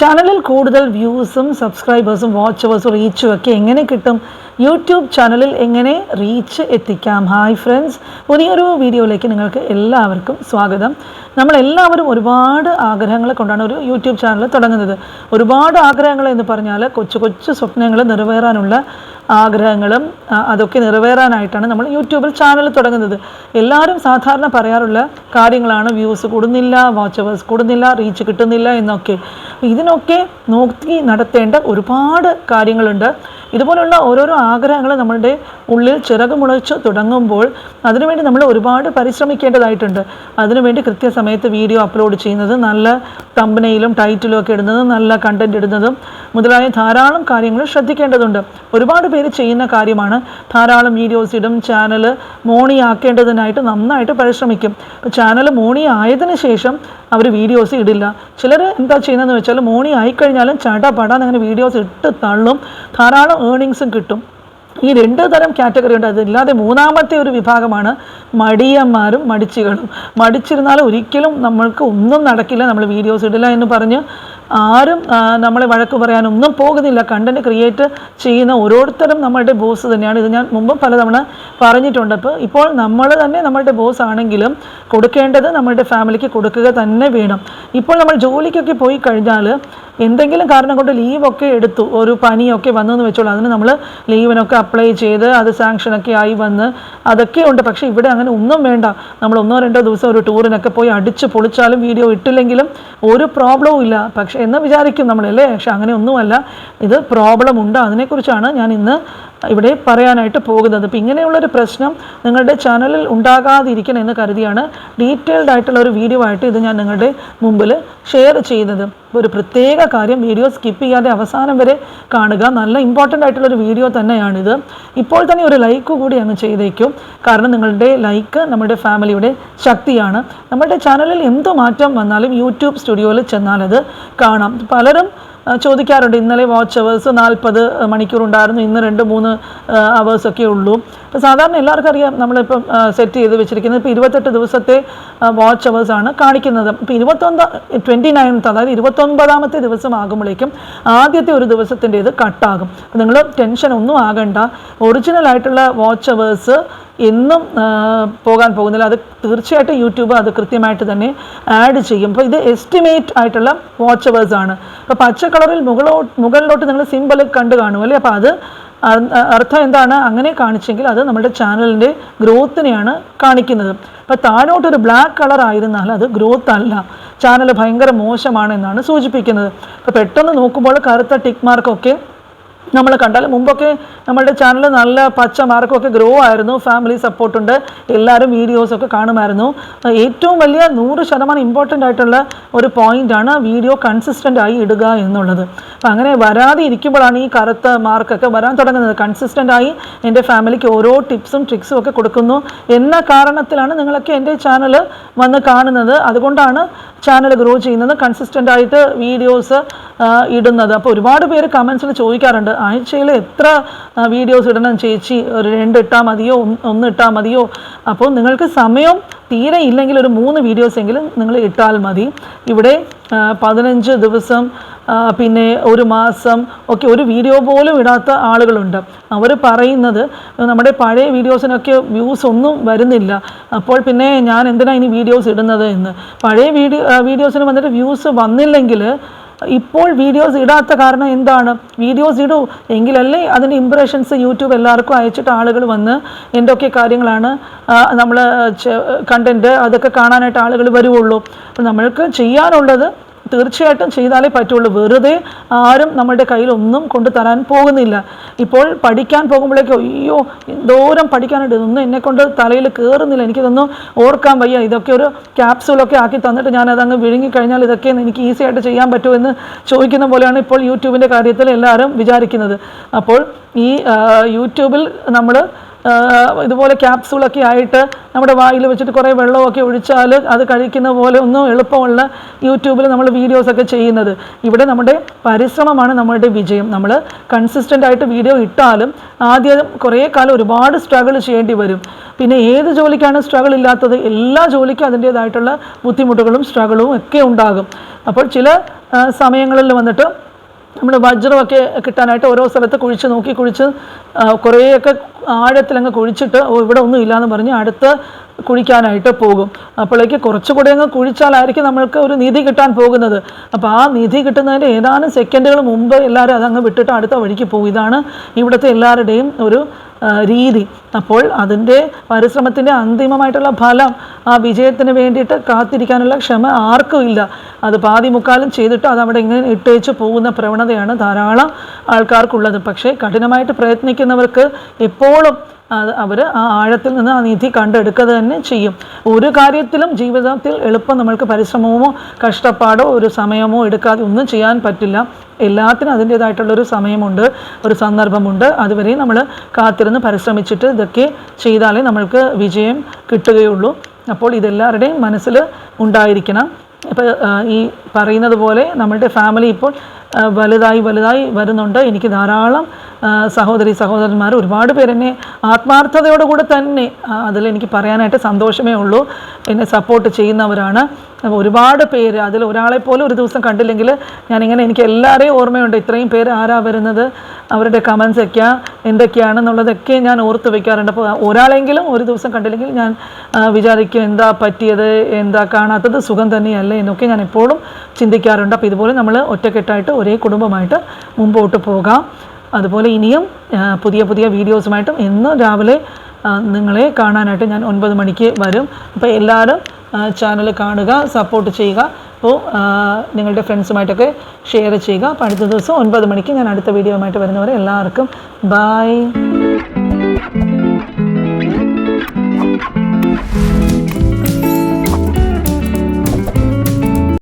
ചാനലിൽ കൂടുതൽ വ്യൂസും സബ്സ്ക്രൈബേഴ്സും വാച്ചവേഴ്സും റീച്ചും ഒക്കെ എങ്ങനെ കിട്ടും? യൂട്യൂബ് ചാനലിൽ എങ്ങനെ റീച്ച് എത്തിക്കാം? ഹായ് ഫ്രണ്ട്സ് പുതിയൊരു വീഡിയോയിലേക്ക് നിങ്ങൾക്ക് എല്ലാവർക്കും സ്വാഗതം. നമ്മളെല്ലാവരും ഒരുപാട് ആഗ്രഹങ്ങൾ കൊണ്ടാണ് ഒരു യൂട്യൂബ് ചാനൽ തുടങ്ങുന്നത്. ഒരുപാട് ആഗ്രഹങ്ങൾ എന്ന് പറഞ്ഞാൽ കൊച്ചു കൊച്ചു സ്വപ്നങ്ങൾ നിറവേറാനുള്ള ആഗ്രഹങ്ങളും അതൊക്കെ നിറവേറാനായിട്ടാണ് നമ്മൾ യൂട്യൂബിൽ ചാനൽ തുടങ്ങുന്നത്. എല്ലാവരും സാധാരണ പറയാറുള്ള കാര്യങ്ങളാണ്. വ്യൂസ് കൂടുന്നില്ല വാച്ചവേഴ്സ് കൂടുന്നില്ല റീച്ച് കിട്ടുന്നില്ല എന്നൊക്കെ. ഇതിനൊക്കെ നോക്കി നടത്തേണ്ട ഒരുപാട് കാര്യങ്ങളുണ്ട്. ഇതുപോലുള്ള ഓരോരോ ആഗ്രഹങ്ങൾ നമ്മളുടെ ഉള്ളിൽ ചിറക് മുളച്ച് തുടങ്ങുമ്പോൾ അതിനുവേണ്ടി നമ്മൾ ഒരുപാട് പരിശ്രമിക്കേണ്ടതായിട്ടുണ്ട്. അതിനുവേണ്ടി കൃത്യസമയത്ത് വീഡിയോ അപ്ലോഡ് ചെയ്യുന്നത് നല്ല തമ്പനയിലും ടൈറ്റിലും ഒക്കെ ഇടുന്നതും നല്ല കണ്ടന്റ് ഇടുന്നതും മുതലായ ധാരാളം കാര്യങ്ങൾ ശ്രദ്ധിക്കേണ്ടതുണ്ട്. ഒരുപാട് ചെയ്യുന്ന കാര്യമാണ്. ധാരാളം വീഡിയോസ് ഇടും ചാനൽ മോണി ആക്കേണ്ടതിനായിട്ട് നന്നായിട്ട് പരിശ്രമിക്കും. അപ്പോൾ ചാനൽ മോണി ആയതിനു ശേഷം അവർ വീഡിയോസ് ഇടില്ല. ചിലർ എന്താ ചെയ്യുന്നതെന്ന് വെച്ചാൽ മോണി ആയിക്കഴിഞ്ഞാലും ചടപടാന്ന് അങ്ങനെ വീഡിയോസ് ഇട്ട് തള്ളും. ധാരാളം ഏണിങ്സും കിട്ടും. ഈ രണ്ട് തരം കാറ്റഗറി ഉണ്ട്. അതില്ലാതെ മൂന്നാമത്തെ ഒരു വിഭാഗമാണ് മടിയന്മാരും മടിച്ചുകളും. മടിച്ചിരുന്നാൽ ഒരിക്കലും നമ്മൾക്ക് ഒന്നും നടക്കില്ല. നമ്മൾ വീഡിയോസ് ഇടില്ല എന്ന് പറഞ്ഞ് ആരും നമ്മളെ വഴക്ക് പറയാനൊന്നും പോകുന്നില്ല. കണ്ടന്റ് ക്രിയേറ്റ് ചെയ്യുന്ന ഓരോരുത്തരും നമ്മളുടെ ബോസ് തന്നെയാണ്. ഇത് ഞാൻ മുമ്പ് പലതവണ പറഞ്ഞിട്ടുണ്ട്. അപ്പോൾ ഇപ്പോൾ നമ്മൾ തന്നെ നമ്മളുടെ ബോസ് ആണെങ്കിലും കൊടുക്കേണ്ടത് നമ്മളുടെ ഫാമിലിക്ക് കൊടുക്കുക തന്നെ വേണം. ഇപ്പോൾ നമ്മൾ ജോലിക്കൊക്കെ പോയി കഴിഞ്ഞാൽ എന്തെങ്കിലും കാരണം കൊണ്ട് ലീവൊക്കെ എടുത്തു. ഒരു പനിയൊക്കെ വന്നു എന്ന് വെച്ചോളൂ. അതിന് നമ്മൾ ലീവിനൊക്കെ അപ്ലൈ ചെയ്ത് അത് സാങ്ഷനൊക്കെ ആയി വന്ന് അതൊക്കെ ഉണ്ട്. പക്ഷേ ഇവിടെ അങ്ങനെ ഒന്നും വേണ്ട. നമ്മൾ ഒന്നോ രണ്ടോ ദിവസം ഒരു ടൂറിനൊക്കെ പോയി അടിച്ച് പൊളിച്ചാലും വീഡിയോ ഇട്ടില്ലെങ്കിലും ഒരു പ്രോബ്ലവും ഇല്ല. പക്ഷേ എന്ന് വിചാരിക്കും നമ്മളല്ലേ? പക്ഷെ അങ്ങനെ ഒന്നുമല്ല ഇത് പ്രോബ്ലം ഉണ്ട്. അതിനെക്കുറിച്ചാണ് ഞാൻ ഇന്ന് ഇവിടെ പറയാനായിട്ട് പോകുന്നത്. അപ്പോൾ ഇങ്ങനെയുള്ളൊരു പ്രശ്നം നിങ്ങളുടെ ചാനലിൽ ഉണ്ടാകാതിരിക്കണം എന്ന് കരുതിയാണ് ഡീറ്റെയിൽഡ് ആയിട്ടുള്ള ഒരു വീഡിയോ ആയിട്ട് ഇത് ഞാൻ നിങ്ങളുടെ മുമ്പിൽ ഷെയർ ചെയ്യുന്നത് ഒരു പ്രത്യേക കാര്യം വീഡിയോ സ്കിപ്പ് ചെയ്യാതെ അവസാനം വരെ കാണുക. നല്ല ഇമ്പോർട്ടന്റ് ആയിട്ടുള്ള ഒരു വീഡിയോ തന്നെയാണിത്. ഇപ്പോൾ തന്നെ ഒരു ലൈക്ക് കൂടി അങ്ങ് ചെയ്തേക്കും. കാരണം നിങ്ങളുടെ ലൈക്ക് നമ്മുടെ ഫാമിലിയുടെ ശക്തിയാണ്. നമ്മുടെ ചാനലിൽ എന്ത് മാറ്റം വന്നാലും യൂട്യൂബ് സ്റ്റുഡിയോയിൽ ചെന്നാൽ അത് കാണാം. പലരും ചോദിക്കാറുണ്ട്. ഇന്നലെ വാച്ച് അവേഴ്സ് നാൽപ്പത് മണിക്കൂർ ഉണ്ടായിരുന്നു. ഇന്ന് രണ്ട് മൂന്ന് അവേഴ്സൊക്കെ ഉള്ളൂ. ഇപ്പോൾ സാധാരണ എല്ലാവർക്കും അറിയാം. നമ്മളിപ്പം സെറ്റ് ചെയ്ത് വെച്ചിരിക്കുന്നത് ഇപ്പോൾ ഇരുപത്തെട്ട് ദിവസത്തെ വാച്ച് അവേഴ്സാണ് കാണിക്കുന്നത്. ഇപ്പോൾ ഇരുപത്തൊന്ന് ട്വന്റി നയൻത്ത് അതായത് ഇരുപത്തൊൻപതാമത്തെ ദിവസം ആകുമ്പോഴേക്കും ആദ്യത്തെ ഒരു ദിവസത്തിന്റെ ഇത് കട്ടാകും അപ്പോൾ നിങ്ങൾ ടെൻഷൻ ഒന്നും ആകണ്ട. ഒറിജിനൽ ആയിട്ടുള്ള വാച്ച് അവേഴ്സ് എന്നും ആ, പോകാൻ പോകുന്നില്ല. അത് തീർച്ചയായിട്ടും യൂട്യൂബ് അത് കൃത്യമായിട്ട് തന്നെ ആഡ് ചെയ്യും. അപ്പോൾ ഇത് എസ്റ്റിമേറ്റ് ആയിട്ടുള്ള വാച്ച് അവേഴ്സ് ആണ്. അപ്പോൾ പച്ച കളറിൽ മുകളിലോട്ട് മുകളിലോട്ട് നിങ്ങൾ സിമ്പിൾ കണ്ടു കാണും അല്ലേ? അപ്പോൾ അത് അർത്ഥം എന്താണ്? അങ്ങനെ കാണിച്ചെങ്കിൽ അത് നമ്മുടെ ചാനലിന്റെ ഗ്രോത്തിനെയാണ് കാണിക്കുന്നത്. അപ്പോൾ താഴോട്ട് ഒരു ബ്ലാക്ക് കളർ ആയിരുന്നാൽ അത് ഗ്രോത്ത് അല്ല. ചാനൽ ഭയങ്കര മോശമാണ് എന്നാണ് സൂചിപ്പിക്കുന്നത്. അപ്പോൾ പെട്ടെന്ന് നോക്കുമ്പോൾ കറുത്ത ടിക്ക് മാർക്കൊക്കെ നമ്മൾ കണ്ടാൽ മുമ്പൊക്കെ നമ്മളുടെ ചാനൽ നല്ല പച്ച മാർക്കൊക്കെ ഗ്രോ ആയിരുന്നു. ഫാമിലി സപ്പോർട്ടുണ്ട് എല്ലാവരും വീഡിയോസൊക്കെ കാണുമായിരുന്നു. ഏറ്റവും വലിയ നൂറ് ശതമാനം ഇമ്പോർട്ടന്റ് ആയിട്ടുള്ള ഒരു പോയിന്റാണ് വീഡിയോ കൺസിസ്റ്റന്റ് ആയി ഇടുക എന്നുള്ളത്. അപ്പം അങ്ങനെ വരാതെ ഇരിക്കുമ്പോഴാണ് ഈ കറുത്ത മാർക്കൊക്കെ വരാൻ തുടങ്ങുന്നത്. കൺസിസ്റ്റന്റ് ആയി എന്റെ ഫാമിലിക്ക് ഓരോ ടിപ്സും ട്രിക്സും ഒക്കെ കൊടുക്കുന്നു. എന്ന കാരണത്തിലാണ് നിങ്ങളൊക്കെ എന്റെ ചാനൽ വന്ന് കാണുന്നത്. അതുകൊണ്ടാണ് ചാനൽ ഗ്രോ ചെയ്യുന്നത് കൺസിസ്റ്റന്റ് ആയിട്ട് വീഡിയോസ് ഇടുന്നത്. അപ്പോൾ ഒരുപാട് പേര് കമൻസിൽ ചോദിക്കാറുണ്ട് ആഴ്ചയിൽ എത്ര വീഡിയോസ് ഇടണം ചേച്ചി? ഒരു രണ്ട് ഇട്ടാൽ മതിയോ? ഒന്ന് ഇട്ടാൽ മതിയോ? അപ്പോൾ നിങ്ങൾക്ക് സമയം തീരെ ഇല്ലെങ്കിൽ ഒരു മൂന്ന് വീഡിയോസ് എങ്കിലും നിങ്ങൾ ഇട്ടാൽ മതി. ഇവിടെ പതിനഞ്ച് ദിവസം പിന്നെ ഒരു മാസം ഒക്കെ ഒരു വീഡിയോ പോലും ഇടാത്ത ആളുകളുണ്ട്. അവർ പറയുന്നത് നമ്മുടെ പഴയ വീഡിയോസിനൊക്കെ വ്യൂസ് ഒന്നും വരുന്നില്ല. അപ്പോൾ പിന്നെ ഞാൻ എന്തിനാണ് ഇനി വീഡിയോസ് ഇടുന്നത് എന്ന്? പഴയ വീഡിയോ വീഡിയോസിന് വന്നിട്ട് വ്യൂസ് വന്നില്ലെങ്കിൽ ഇപ്പോൾ വീഡിയോസ് ഇടാത്ത കാരണം എന്താണ്? വീഡിയോസ് ഇടൂ എങ്കിലല്ലേ അതിന്റെ ഇംപ്രഷൻസ് യൂട്യൂബ് എല്ലാവർക്കും അയച്ചിട്ട് ആളുകൾ വന്ന് എന്തൊക്കെ കാര്യങ്ങളാണ് നമ്മൾ കണ്ടന്റ് അതൊക്കെ കാണാനായിട്ട് ആളുകൾ വരുവുള്ളൂ. അപ്പോൾ നമ്മൾക്ക് ചെയ്യാനുള്ളത് തീർച്ചയായിട്ടും ചെയ്താലേ പറ്റുള്ളൂ. വെറുതെ ആരും നമ്മുടെ കയ്യിൽ ഒന്നും കൊണ്ടു തരാൻ പോകുന്നില്ല. ഇപ്പോൾ പഠിക്കാൻ പോകുമ്പോഴേക്കും അയ്യോ എന്തോരം പഠിക്കാനുണ്ട്. ഇതൊന്നും എന്നെ കൊണ്ട് തലയിൽ കയറുന്നില്ല എനിക്കിതൊന്നും ഓർക്കാൻ വയ്യ. ഇതൊക്കെ ഒരു ക്യാപ്സൂളൊക്കെ ആക്കി തന്നിട്ട് ഞാൻ അതങ്ങ് വിഴുങ്ങിക്കഴിഞ്ഞാൽ ഇതൊക്കെ എനിക്ക് ഈസി ആയിട്ട് ചെയ്യാൻ പറ്റുമോ എന്ന് ചോദിക്കുന്ന പോലെയാണ് ഇപ്പോൾ യൂട്യൂബിന്റെ കാര്യത്തിൽ എല്ലാവരും വിചാരിക്കുന്നത്. അപ്പോൾ ഈ യൂട്യൂബിൽ നമ്മൾ ഇതുപോലെ ക്യാപ്സൂളൊക്കെ ആയിട്ട് നമ്മുടെ വായിൽ വെച്ചിട്ട് കുറേ വെള്ളമൊക്കെ ഒഴിച്ചാൽ അത് കഴിക്കുന്ന പോലെ ഒന്നും എളുപ്പമുള്ള യൂട്യൂബിൽ നമ്മൾ വീഡിയോസൊക്കെ ചെയ്യുന്നത്. ഇവിടെ നമ്മുടെ പരിശ്രമമാണ് നമ്മളുടെ വിജയം. നമ്മൾ കൺസിസ്റ്റന്റ് ആയിട്ട് വീഡിയോ ഇട്ടാലും ആദ്യം കുറേ കാലം ഒരുപാട് സ്ട്രഗിൾ ചെയ്യേണ്ടി വരും. പിന്നെ ഏത് ജോലിക്കാണ് സ്ട്രഗിൾ ഇല്ലാത്തത്? എല്ലാ ജോലിക്കും അതിന്റേതായിട്ടുള്ള ബുദ്ധിമുട്ടുകളും സ്ട്രഗിളും ഒക്കെ ഉണ്ടാകും. അപ്പോൾ ചില സമയങ്ങളിൽ വന്നിട്ട് നമ്മൾ വജ്രമൊക്കെ കിട്ടാനായിട്ട് ഓരോ സ്ഥലത്ത് കുഴിച്ച് നോക്കി കുഴിച്ച് കുറേയൊക്കെ ആഴത്തിലങ്ങ് കുഴിച്ചിട്ട് ഓ ഇവിടെ ഒന്നും ഇല്ലയെന്ന് പറഞ്ഞ് അടുത്ത് കുഴിക്കാനായിട്ട് പോകും. അപ്പോഴേക്ക് കുറച്ചുകൂടി അങ്ങ് കുഴിച്ചാലായിരിക്കും നമ്മൾക്ക് ഒരു നിധി കിട്ടാൻ പോകുന്നത്. അപ്പോൾ ആ നിധി കിട്ടുന്നതിന്റെ ഏതാനും സെക്കൻഡുകൾ മുമ്പ് എല്ലാവരും അതങ്ങ് വിട്ടിട്ട് അടുത്ത വഴിക്ക് പോകും. ഇതാണ് ഇവിടുത്തെ എല്ലാവരുടെയും ഒരു രീതി. അപ്പോൾ അതിന്റെ പരിശ്രമത്തിന്റെ അന്തിമമായിട്ടുള്ള ഫലം ആ വിജയത്തിന് വേണ്ടിയിട്ട് കാത്തിരിക്കാനുള്ള ക്ഷമ ആർക്കും ഇല്ല. അത് പാതി മുക്കാലും ചെയ്തിട്ട് അത് അവിടെ ഇങ്ങനെ ഇട്ടേച്ച് പോകുന്ന പ്രവണതയാണ് ധാരാളം ആൾക്കാർക്കുള്ളത്. പക്ഷേ കഠിനമായിട്ട് പ്രയത്നിക്കുന്നവർക്ക് എപ്പോഴും അവർ ആ ആഴത്തിൽ നിന്ന് ആ നിധി കണ്ടെടുക്കുക തന്നെ ചെയ്യും. ഒരു കാര്യത്തിലും ജീവിതത്തിൽ എളുപ്പം നമ്മൾക്ക് പരിശ്രമമോ കഷ്ടപ്പാടോ ഒരു സമയമോ എടുക്കാതെ ഒന്നും ചെയ്യാൻ പറ്റില്ല. എല്ലാത്തിനും അതിന്റേതായിട്ടുള്ളൊരു സമയമുണ്ട് ഒരു സന്ദർഭമുണ്ട്. അതുവരെ നമ്മൾ കാത്തിരുന്ന് പരിശ്രമിച്ചിട്ട് ഇതൊക്കെ ചെയ്താലേ നമ്മൾക്ക് വിജയം കിട്ടുകയുള്ളൂ. അപ്പോൾ ഇതെല്ലാവരുടെയും മനസ്സിൽ ഉണ്ടായിരിക്കണം. ഇപ്പോൾ ഈ പറയുന്നത് പോലെ നമ്മളുടെ ഫാമിലി ഇപ്പോൾ വലുതായി വലുതായി വരുന്നുണ്ട്. എനിക്ക് ധാരാളം സഹോദരി സഹോദരന്മാർ ഒരുപാട് പേരെന്നെ ആത്മാർത്ഥതയോടെ കൂടെ തന്നെ അതിലെനിക്ക് പറയാനായിട്ട് സന്തോഷമേ ഉള്ളൂ. എന്നെ സപ്പോർട്ട് ചെയ്യുന്നവരാണ്. ഒരുപാട് പേര് അതിൽ ഒരാളെ പോലും ഒരു ദിവസം കണ്ടില്ലെങ്കിൽ ഞാനിങ്ങനെ എനിക്ക് എല്ലാവരെയും ഓർമ്മയുണ്ട്. ഇത്രയും പേര് ആരാ വരുന്നത്? അവരുടെ കമൻസ് ഒക്കെ എന്തൊക്കെയാണെന്നുള്ളതൊക്കെ ഞാൻ ഓർത്ത് വയ്ക്കാറുണ്ട് അപ്പോൾ ഒരാളെങ്കിലും ഒരു ദിവസം കണ്ടില്ലെങ്കിൽ ഞാൻ വിചാരിക്കും എന്താ പറ്റിയത് എന്താ കാണാത്തത് സുഖം തന്നെയല്ലേ എന്നൊക്കെ ഞാൻ എപ്പോഴും ചിന്തിക്കാറുണ്ട്. അപ്പോൾ ഇതുപോലെ നമ്മൾ ഒറ്റക്കെട്ടായിട്ട് ഒരേ കുടുംബമായിട്ട് മുമ്പോട്ട് പോകാം. അതുപോലെ ഇനിയും പുതിയ പുതിയ വീഡിയോസുമായിട്ടും ഇന്ന് രാവിലെ നിങ്ങളെ കാണാനായിട്ട് ഞാൻ ഒൻപത് മണിക്ക് വരും. അപ്പോൾ എല്ലാവരും ചാനൽ കാണുക സപ്പോർട്ട് ചെയ്യുക. അപ്പോൾ നിങ്ങളുടെ ഫ്രണ്ട്സുമായിട്ടൊക്കെ ഷെയർ ചെയ്യുക. അപ്പോൾ അടുത്ത ദിവസം ഒൻപത് മണിക്ക് ഞാൻ അടുത്ത വീഡിയോയുമായിട്ട് വരുന്നവരെ എല്ലാവർക്കും ബായ്